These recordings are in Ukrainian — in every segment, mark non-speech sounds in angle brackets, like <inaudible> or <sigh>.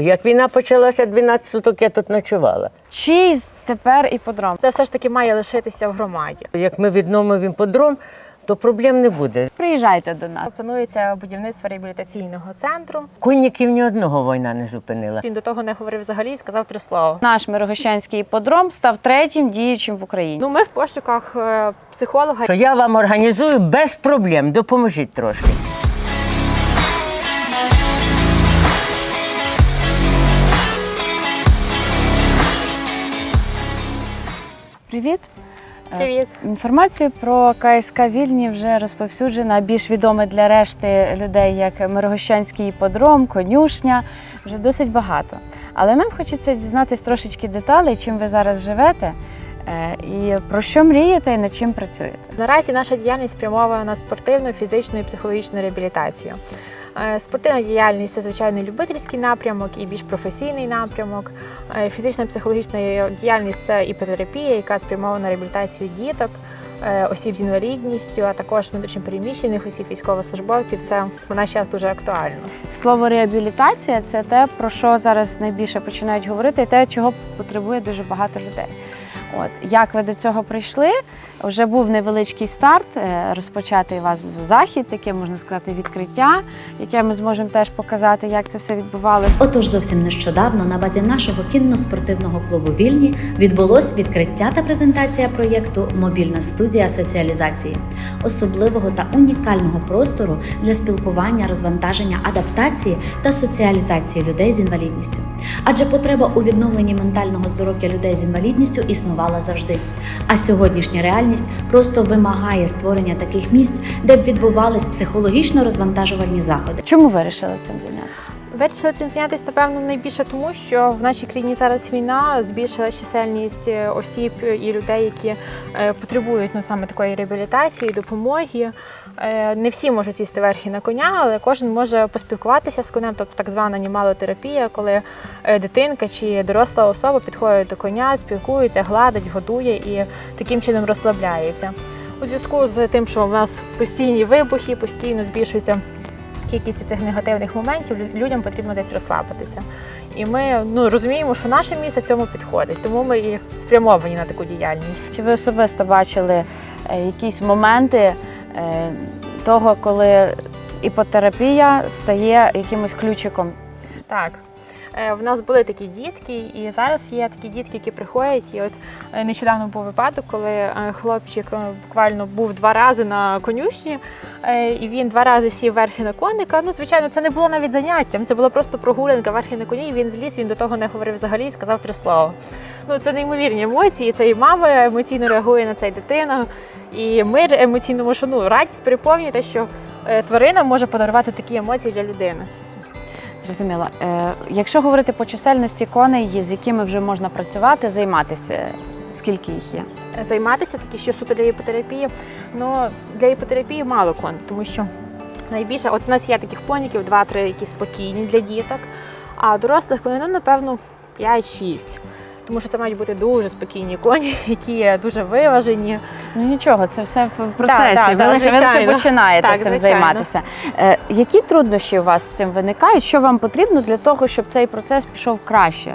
Як війна почалася 12 суток, я тут ночувала. Чий тепер іподром? Це все ж таки має лишитися в громаді. Як ми відновимо іподром, то проблем не буде. Приїжджайте до нас. Планується будівництво реабілітаційного центру. Конників ні одного війна не зупинила. Він до того не говорив взагалі і сказав три слова. Наш Мирогощанський іподром став третім діючим в Україні. Ну, ми в пошуках е, психолога. Що я вам організую без проблем, допоможіть трошки. Привіт. Е, Привіт. Інформацію про КСК Вільні вже розповсюджена, більш відоме для решти людей, як Мирогощанський іподром, конюшня. Вже досить багато. Але нам хочеться дізнатись трошечки деталей, чим ви зараз живете, е, і про що мрієте і над чим працюєте. Наразі наша діяльність спрямована на спортивну, фізичну і психологічну реабілітацію. Е, Спортивна діяльність це звичайно любительський напрямок і більш професійний напрямок. Е, Фізична психологічна діяльність це іпотерапія, яка спрямована на реабілітацію діток, е, осіб з інвалідністю, а також внутрішньопереміщених осіб, військовослужбовців. Це в наш час дуже актуально. Слово реабілітація це те, про що зараз найбільше починають говорити, і те, чого потребує дуже багато людей. От як ви до цього прийшли? Вже був невеличкий старт, е, розпочати у вас захід, таке можна сказати, відкриття, яке ми зможемо теж показати, як це все відбувалося. Отож, зовсім нещодавно на базі нашого кінно-спортивного клубу Вільні відбулось відкриття та презентація проєкту Мобільна студія соціалізації, особливого та унікального простору для спілкування, розвантаження, адаптації та соціалізації людей з інвалідністю. Адже потреба у відновленні ментального здоров'я людей з інвалідністю існувала завжди. А сьогоднішня реальність просто вимагає створення таких місць, де б відбувались психологічно розвантажувальні заходи. Чому ви вирішили цим зайнятися? Вирішили цим зайнятися, напевно, найбільше тому, що в нашій країні зараз війна збільшила чисельність е, осіб і людей, які е, потребують ну, саме такої реабілітації, допомоги. Е, Не всі можуть сісти верхи на коня, але кожен може поспілкуватися з конем, тобто так звана німалотерапія, коли е, дитинка чи доросла особа підходить до коня, спілкується, гладить, годує і таким чином розслабляється. У зв'язку з тим, що в нас постійні вибухи, постійно збільшується кількість цих негативних моментів людям потрібно десь розслабитися. І ми ну, розуміємо, що наше місце цьому підходить, тому ми і спрямовані на таку діяльність. Чи ви особисто бачили е, якісь моменти того, коли іпотерапія стає якимось ключиком? Так. Е, В нас були такі дітки, і зараз є такі дітки, які приходять. І от е, нещодавно був випадок, коли е, хлопчик буквально був два рази на конюшні, і він два рази сів верхи на коника. Ну, звичайно, це не було навіть заняттям, це була просто прогулянка верхи на коні. і Він зліз, він до того не говорив взагалі і сказав три слова. Ну, це неймовірні емоції. Це і мама емоційно реагує на це, і дитина. І ми емоційно, тому ну, радість переповнює те, що тварина може подарувати такі емоції для людини. Зрозуміло. Е, якщо говорити по чисельності коней, з якими вже можна працювати, займатися, скільки їх є? займатися, такі що суто для іпотерапії. Ну для іпотерапії мало кон, тому що найбільше, от у нас є таких поніків, два-три, які спокійні для діток, а дорослих коней, ну, напевно, 5-6. Тому що це мають бути дуже спокійні коні, <laughs> які дуже виважені. Ну нічого, це все в процесі. так, ви так, лише, ви лише починаєте Так, цим звичайно. займатися. Е, які труднощі у вас з цим виникають? Що вам потрібно для того, щоб цей процес пішов краще?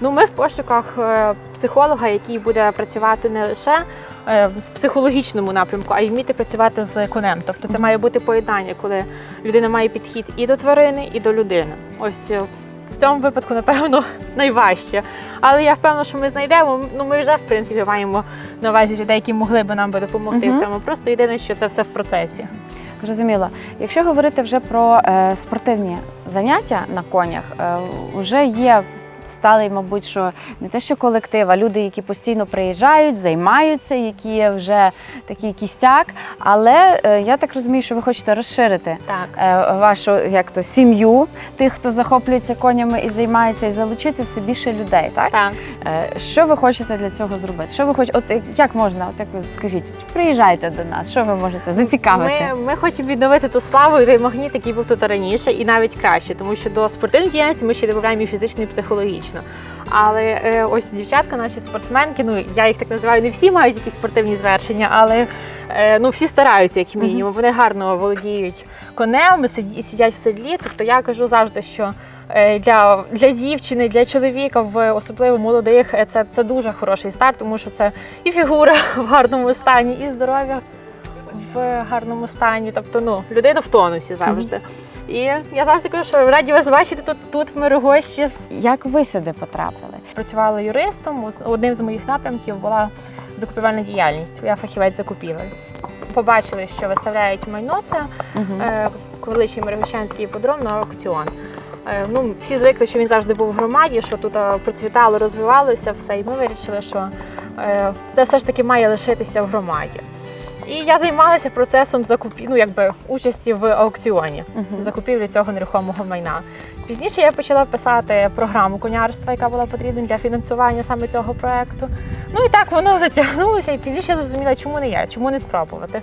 Ну, ми в пошуках е, психолога, який буде працювати не лише е, в психологічному напрямку, а й вміти працювати з конем. Тобто це має бути поєднання, коли людина має підхід і до тварини, і до людини. Ось е, в цьому випадку, напевно, <laughs> найважче. Але я впевнена, що ми знайдемо. Ну, ми вже в принципі маємо на увазі людей, які могли би нам би допомогти угу. в цьому. Просто єдине, що це все в процесі. Зрозуміло. Якщо говорити вже про е, спортивні заняття на конях, е, вже є сталий, мабуть, що не те, що колектив, а люди, які постійно приїжджають, займаються, які вже такий кістяк. Але е, я так розумію, що ви хочете розширити Так. е, вашу як то сім'ю, тих, хто захоплюється конями і займається, і залучити все більше людей. Так Так. Е, що ви хочете для цього зробити? Що ви хочете? От як можна? От як ви скажіть, приїжджайте до нас, що ви можете зацікавити? Ми, ми хочемо відновити ту славу і той магніт, який був тут раніше, і навіть краще, тому що до спортивної діяльності ми ще додаємо і фізично, і психологічно. Але е, ось дівчатка, наші спортсменки, ну я їх так називаю, не всі мають якісь спортивні звершення, але е, ну всі стараються, як мінімум. Вони гарно володіють конем, сидять в седлі. Тобто я кажу завжди, що Е, Для, для дівчини, для чоловіка, в особливо молодих, е, це, це дуже хороший старт, тому що це і фігура <laughs> в гарному стані, і здоров'я в гарному стані. Тобто, ну, людина в тонусі завжди. І я завжди кажу, що раді вас бачити тут, тут в Мирогощі. Як ви сюди потрапили? Працювала юристом. Одним з моїх напрямків була закупівельна діяльність. Я фахівець закупівель. Побачили, що виставляють майно це е, колишній Мирогощанський іпподром на аукціон. Е, ну, всі звикли, що він завжди був в громаді, що тут е, процвітало, розвивалося все. І ми вирішили, що це все ж таки має лишитися в громаді. І я займалася процесом закупі... ну, якби, участі в аукціоні закупівлі цього нерухомого майна. Пізніше я почала писати програму конярства, яка була потрібна для фінансування саме цього проекту. Ну і так воно затягнулося, і пізніше я зрозуміла, чому не я, чому не спробувати.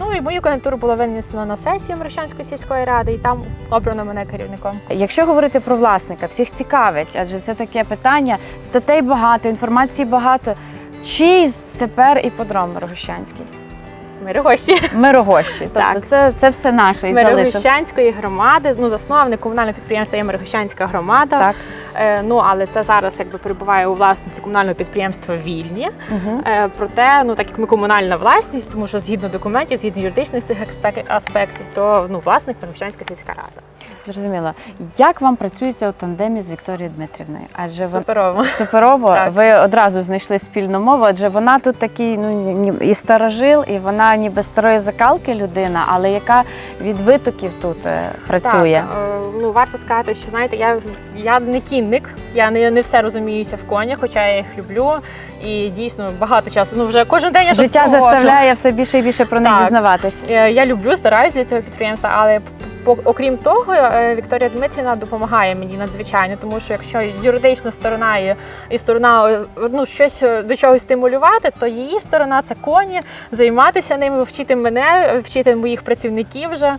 Ну і мою кандидатуру було винесено на сесію Мрощанської сільської ради, і там обрано мене керівником. Якщо говорити про власника, всіх цікавить, адже це таке питання. Статей багато, інформації багато. Чий тепер іподром Мирогощанський? Мирогощі. Мирогощі. Тобто Так. це, це все наше і. Мирогощанської громади, ну засновник комунального підприємства є Мирогощанська громада. Так. Е, ну але це зараз якби перебуває у власності комунального підприємства Вільні. Угу. Е, Проте, ну так як ми комунальна власність, тому що згідно документів, згідно юридичних цих аспектів, то ну власник Мирогощанська сільська рада. Зрозуміло. Як вам працюється у тандемі з Вікторією Дмитрівною? Адже ви Суперово. суперово, Так. ви одразу знайшли спільну мову, адже вона тут такий, ну і старожил, і вона ніби старої закалки людина, але яка від витоків тут е, працює. Так, е, ну варто сказати, що знаєте, я, я не кінник, я не, не все розуміюся в конях, хоча я їх люблю. І дійсно багато часу. Ну вже кожен день я Життя заставляє все більше і більше про них Так. дізнаватись. Е, Я люблю, стараюсь для цього підприємства, але окрім того, е, Вікторія Дмитрівна допомагає мені надзвичайно, тому що якщо юридична сторона і, і сторона е, ну щось е, до чогось стимулювати, то її сторона це коні, займатися ними, вчити мене, вчити моїх працівників вже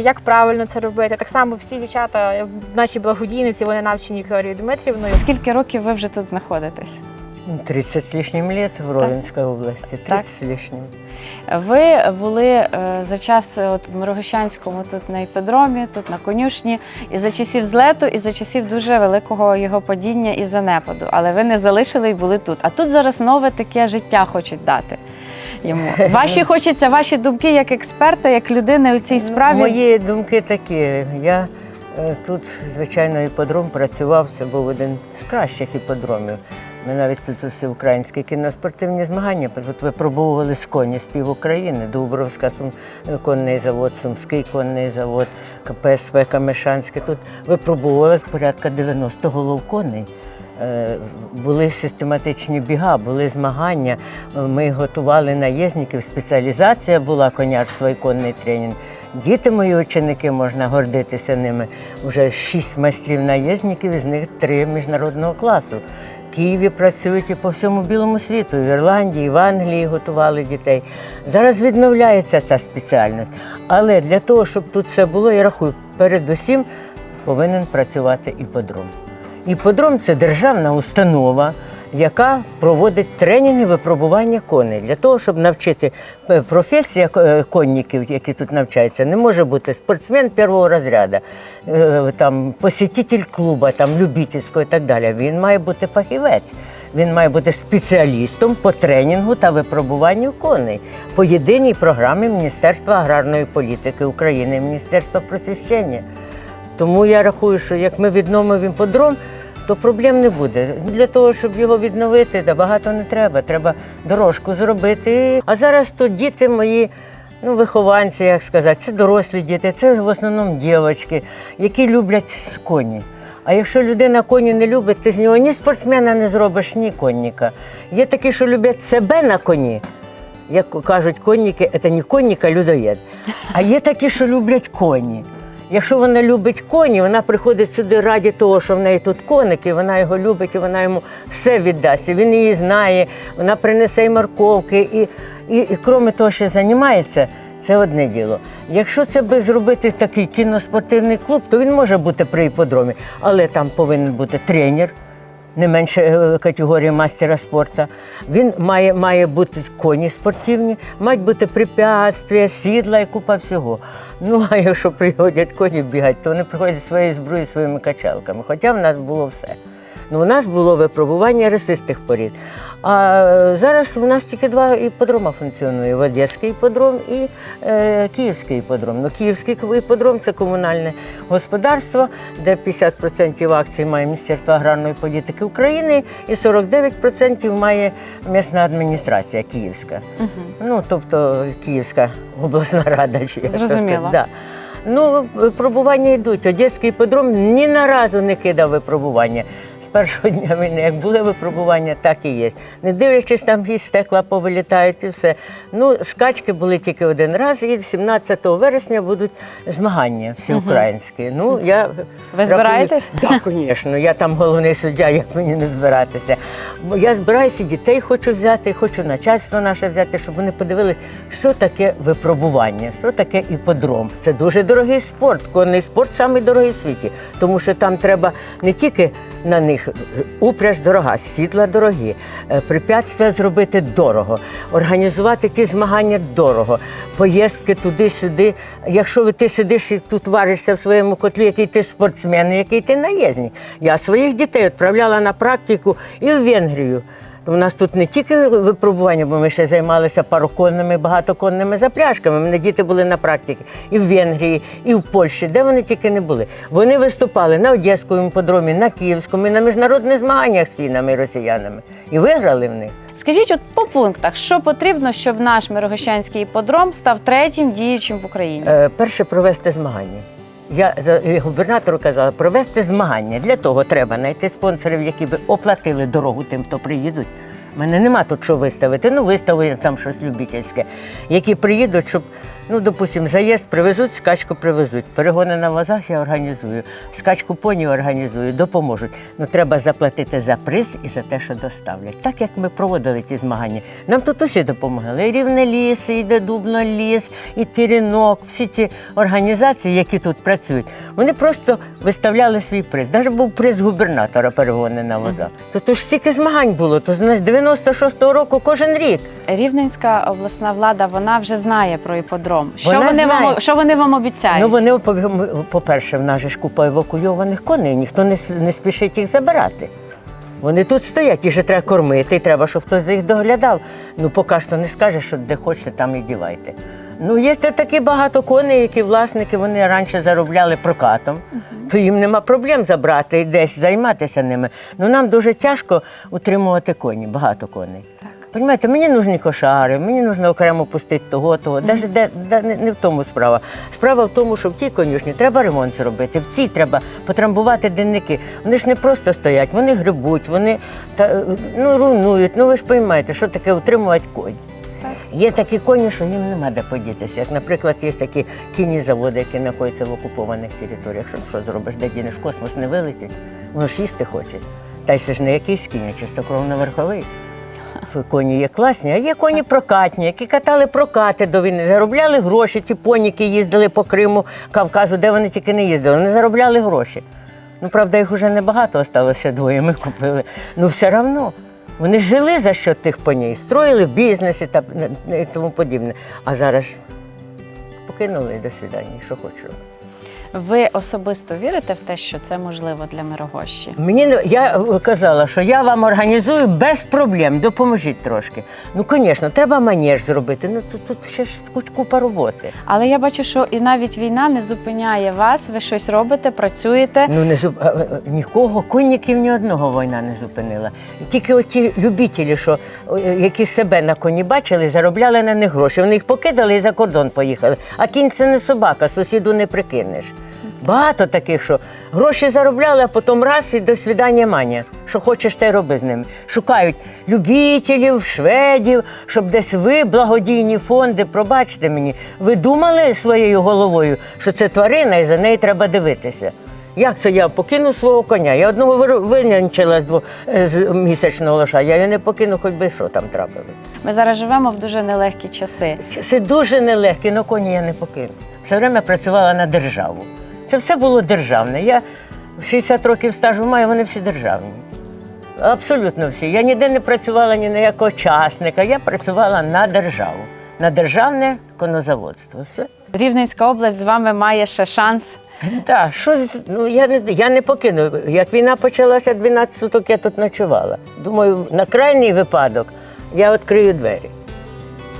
як правильно це робити. Так само всі дівчата, наші благодійниці, вони навчені Вікторією Дмитрівною. Скільки років ви вже тут знаходитесь? 30 с лишним лет в Ровенской области. 30 Так. с лишним. Ви були за час от в Мирогощанському тут на іпподромі, тут на конюшні, і за часів злету, і за часів дуже великого його падіння і занепаду. Але ви не залишили і були тут. А тут зараз нове таке життя хочуть дати йому. <laughs> Ваші хочеться, ваші думки як експерта, як людини у цій справі. Мої думки такі. Я е, тут, звичайно, іподром працював, це був один з кращих іподромів. Ми навіть тут усі українські кіноспортивні змагання тут випробовували з коні з пів України, Дубровська конний завод, Сумський конний завод, КПСВ Камешанське. Тут випробовувалось порядка 90 голов коней. Е, Були систематичні біга, були змагання. Ми готували наїзників. Спеціалізація була конярство і конний тренінг. Діти мої ученики, можна гордитися ними. Вже шість майстрів наїзників, з них три міжнародного класу. Києві працюють і по всьому білому світу, і в Ірландії, і в Англії готували дітей. Зараз відновляється ця спеціальність. Але для того, щоб тут все було, я рахую, передусім повинен працювати іподром. Іподром це державна установа, яка проводить тренінги випробування коней. Для того, щоб навчити е, професія е, конників, які тут навчаються, не може бути спортсмен першого розряду, е, там, посетитель клуба, там, любительського і так далі. Він має бути фахівець. Він має бути спеціалістом по тренінгу та випробуванню коней по єдиній програмі Міністерства аграрної політики України, Міністерства просвіщення. Тому я рахую, що як ми відновимо іподром, то проблем не буде. Для того, щоб його відновити, багато не треба. Треба дорожку зробити. А зараз то діти мої, ну, вихованці, як сказати, це дорослі діти, це в основному дівчатки, які люблять коні. А якщо людина коні не любить, ти з нього ні спортсмена не зробиш, ні конніка. Є такі, що люблять себе на коні. Як кажуть конніки, це не конник, а людоєд. А є такі, що люблять коні. Якщо вона любить коні, вона приходить сюди раді того, що в неї тут коник, і вона його любить, і вона йому все віддасть. І він її знає, вона принесе і морковки, і, і, і крім того, що займається, це одне діло. Якщо це би зробити такий кіноспортивний клуб, то він може бути при іподромі, але там повинен бути тренер, не менше е, категорії мастера спорту. Він має, має бути коні спортивні, мають бути препятствия, сідла і купа всього. Ну, а якщо приходять коні бігати, то вони приходять зі своєю зброєю, своїми качалками. Хоча в нас було все. Ну, у нас було випробування ресистих порід. А зараз у нас тільки два іпподрома функціонує: Одеський іпподром і е, Київський іпподром. Ну, Київський іпподром – це комунальне господарство, де 50% акцій має Міністерство аграрної політики України і 49% має місна адміністрація Київська. Ну, тобто Київська обласна рада. Чи Зрозуміло. Да. Ну, випробування йдуть. Одеський іпподром ні на разу не кидав випробування. З першого дня війни, як були випробування, так і є. Не дивлячись, там і стекла повилітають і все. Ну, скачки були тільки один раз, і 17 вересня будуть змагання всеукраїнські. Ну, я Ви збираєтесь? Так, звісно. Я там головний суддя, як мені не збиратися. Бо Я збираюся, дітей хочу взяти, хочу начальство наше взяти, щоб вони подивилися, що таке випробування, що таке іподром. Це дуже дорогий спорт. Конний спорт самий дорогий в світі, тому що там треба не тільки на них упряж дорога, сідла дорогі, е, препятствия зробити дорого, організувати ті змагання дорого, поїздки туди-сюди. Якщо ти сидиш і тут варишся в своєму котлі, який ти спортсмен, який ти наєзник. Я своїх дітей відправляла на практику і в Венгрію. У нас тут не тільки випробування, бо ми ще займалися пароконними, багатоконними запряжками. У мене діти були на практиці і в Венгрії, і в Польщі, де вони тільки не були. Вони виступали на Одеському іпподромі, на Київському, і на міжнародних змаганнях з фінами і росіянами. І виграли в них. Скажіть, от по пунктах, що потрібно, щоб наш Мирогощанський іпподром став третім діючим в Україні? Е, перше провести змагання. Я за губернатору казала, провести змагання. Для того треба знайти спонсорів, які би оплатили дорогу тим, хто приїдуть. У мене нема тут що виставити. Ну, виставили там щось любительське. Які приїдуть, щоб, ну, допустимо, заїзд привезуть, скачку привезуть. Перегони на возах я організую, скачку поні організую, допоможуть. Ну, треба заплатити за приз і за те, що доставлять. Так як ми проводили ті змагання. Нам тут усі допомагали. І Рівне ліс, і Дедубно ліс, і Тірінок, всі ці організації, які тут працюють, вони просто виставляли свій приз. Навіть був приз губернатора перегони на возах. То, то ж стільки змагань було, то з 96-го року кожен рік. Рівненська обласна влада вона вже знає про іпподром. Що Вона вони знає. вам що вони вам обіцяють? Ну вони, по- по-перше, в нас же ж купа евакуйованих коней, ніхто не, не спішить їх забирати. Вони тут стоять, їх же треба кормити, і треба, щоб хтось за їх доглядав. Ну, поки що не скаже, що де хочете, там і дівайте. Ну, є такі багато коней, які власники вони раніше заробляли прокатом, то їм нема проблем забрати і десь займатися ними. Ну нам дуже тяжко утримувати коні, багато коней. Так. Мені нужні кошари, мені нужно окремо пустити того, того. Даже де, де, не, не в тому справа. Справа в тому, що в тій конюшні треба ремонт зробити, в цій треба потрамбувати денники. Вони ж не просто стоять, вони грибуть, вони та, ну, руйнують. Ну ви ж розумієте, що таке утримувати конь. Є такі коні, що їм нема де подітися. Як, наприклад, є такі кінні заводи, які знаходяться в окупованих територіях. Що, що зробиш, де дінеш космос не вилетить, воно ж їсти хоче. Та й це ж не якийсь кінь, а чистокровно верховий. Коні є класні, а є коні прокатні, які катали прокати до війни, заробляли гроші. Ті поніки їздили по Криму, Кавказу, де вони тільки не їздили. Вони заробляли гроші. Ну, правда, їх вже небагато осталося двоє. Ми купили. Ну, все одно. Вони жили за що тих поній, строїли бізнеси та і тому подібне. А зараз покинули до свидання, що хочу. Ви особисто вірите в те, що це можливо для Мирогощі? Мені я казала, що я вам організую без проблем, допоможіть трошки. Ну, звісно, треба манеж зробити. Ну тут, тут ще ж купа роботи. Але я бачу, що і навіть війна не зупиняє вас. Ви щось робите, працюєте. Ну не зуп... а, а, нікого, конників ні одного війна не зупинила. Тільки оті любителі, що які себе на коні бачили, заробляли на них гроші. Вони їх покидали і за кордон поїхали. А кінь це не собака, сусіду не прикинеш. Багато таких, що гроші заробляли, а потім раз і до свідання маня. Що хочеш, те роби з ними. Шукають любителів, шведів, щоб десь ви, благодійні фонди, пробачте мені, ви думали своєю головою, що це тварина і за неї треба дивитися. Як це я покину свого коня? Я одного винянчила з е, з місячного лоша, я його не покину, хоч би що там трапилось. Ми зараз живемо в дуже нелегкі часи. Це дуже нелегке, але коні я не покину. Все время працювала на державу. Це все було державне. Я 60 років стажу маю, вони всі державні. Абсолютно всі. Я ніде не працювала ні на якого часника. Я працювала на державу, на державне конозаводство. Все. Рівненська область з вами має ще шанс. Так, що ну я не я не покину. Як війна почалася 12 суток, я тут ночувала. Думаю, на крайній випадок я відкрию двері,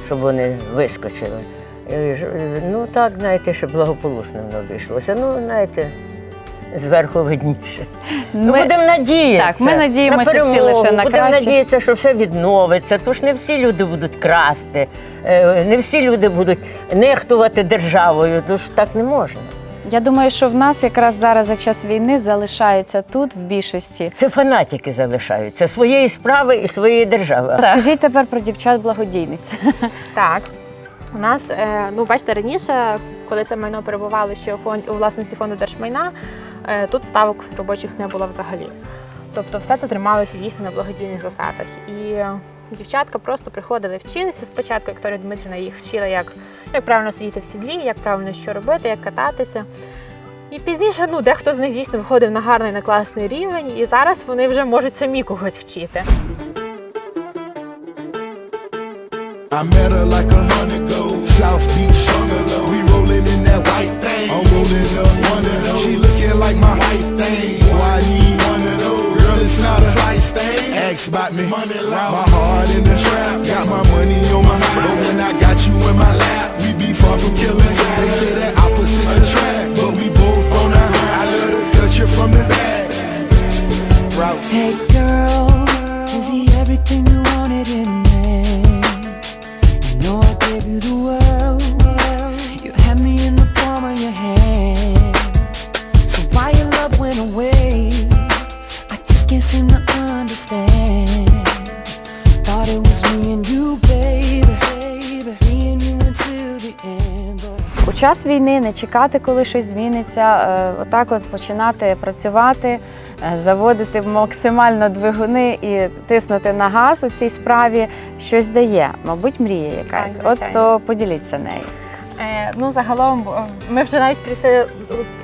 щоб вони вискочили. І ж- Ну так, знаєте, щоб благополучно воно обійшлося. Ну, знаєте, зверху видніше. Ну, будемо надіятися. Так, ми надіємося на всі лише на Будемо краще. надіятися, що все відновиться. Тож не всі люди будуть красти, е, не всі люди будуть нехтувати державою. Тож так не можна. Я думаю, що в нас якраз зараз за час війни залишаються тут в більшості. Це фанатики залишаються своєї справи і своєї держави. Скажіть тепер про дівчат-благодійниць. Так. У нас, е, ну бачите, раніше, коли це майно перебувало ще у, власності фонду держмайна, е, тут ставок робочих не було взагалі. Тобто все це трималося дійсно на благодійних засадах. І дівчатка просто приходили, вчилися спочатку. Вікторія Дмитрівна їх вчила, як, як правильно сидіти в сідлі, як правильно що робити, як кататися. І пізніше ну, дехто з них дійсно виходив на гарний, на класний рівень, і зараз вони вже можуть самі когось вчити. I met her like a gold. South Beach bungalow. We rolling in that white thing. I'm rolling up one of those. She looking like my wife thing. Boy, I need one of those. Girl, it's not a price thing. Ask about me. Money loud. My heart in the trap. Got my money on my mind. But when I got you in my lap, we be far from killing time. They say that opposites attract, but we both on our high. I love to touch you from the back. Rouse. Hey understand. Thought it was me and you, baby. Me and you until the end. У час війни не чекати, коли щось зміниться, е, отак от починати працювати, е, заводити максимально двигуни і тиснути на газ у цій справі щось дає. Мабуть, мрія якась. Так, От звичайно. то поділіться нею. Е, Ну, загалом, е, ми вже навіть прийшли,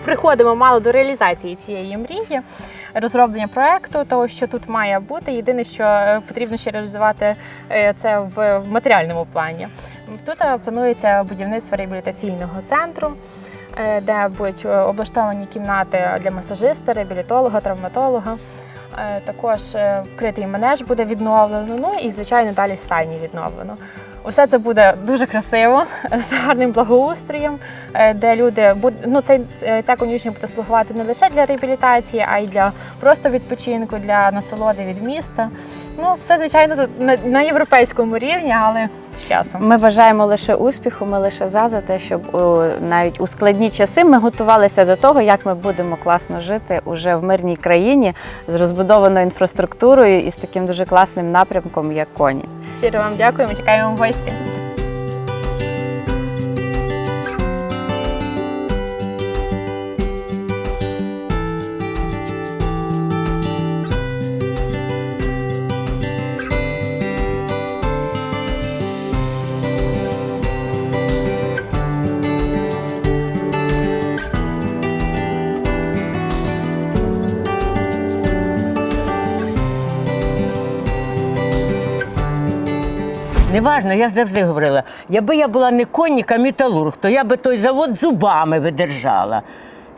приходимо мало до реалізації цієї мрії, розроблення проекту, того, що тут має бути. Єдине, що е, потрібно ще реалізувати е, це в матеріальному плані. Тут е, планується будівництво реабілітаційного центру. е, Де будуть е, облаштовані кімнати для масажиста, реабілітолога, травматолога. Е, Також е, вкритий манеж буде відновлено. Ну і звичайно далі стайні відновлено. Усе це буде дуже красиво, <laughs> з гарним благоустроєм, е, де люди ну, цей, е, ця конюшня буде слугувати не лише для реабілітації, а й для просто відпочинку, для насолоди від міста. Ну, все, звичайно, тут на, на європейському рівні, але з часом. Ми бажаємо лише успіху, ми лише за за те, щоб навіть у складні часи ми готувалися до того, як ми будемо класно жити уже в мирній країні з розбудованою інфраструктурою і з таким дуже класним напрямком, як коні. Щиро вам дякуємо, чекаємо в гості. Неважно, я завжди говорила, якби я була не конник, а металург, то я би той завод зубами видержала.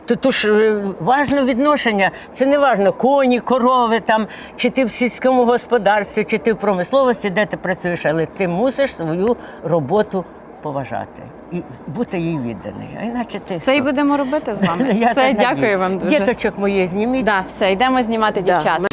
То, то ж е, відношення. Це не важно, коні, корови там, чи ти в сільському господарстві, чи ти в промисловості, де ти працюєш, але ти мусиш свою роботу поважати і бути їй відданий. А іначе ти Це і будемо робити з вами. <laughs> Я все, так надію. дякую вам дуже. Діточок моїх зніміть. Да, все, йдемо знімати дівчат.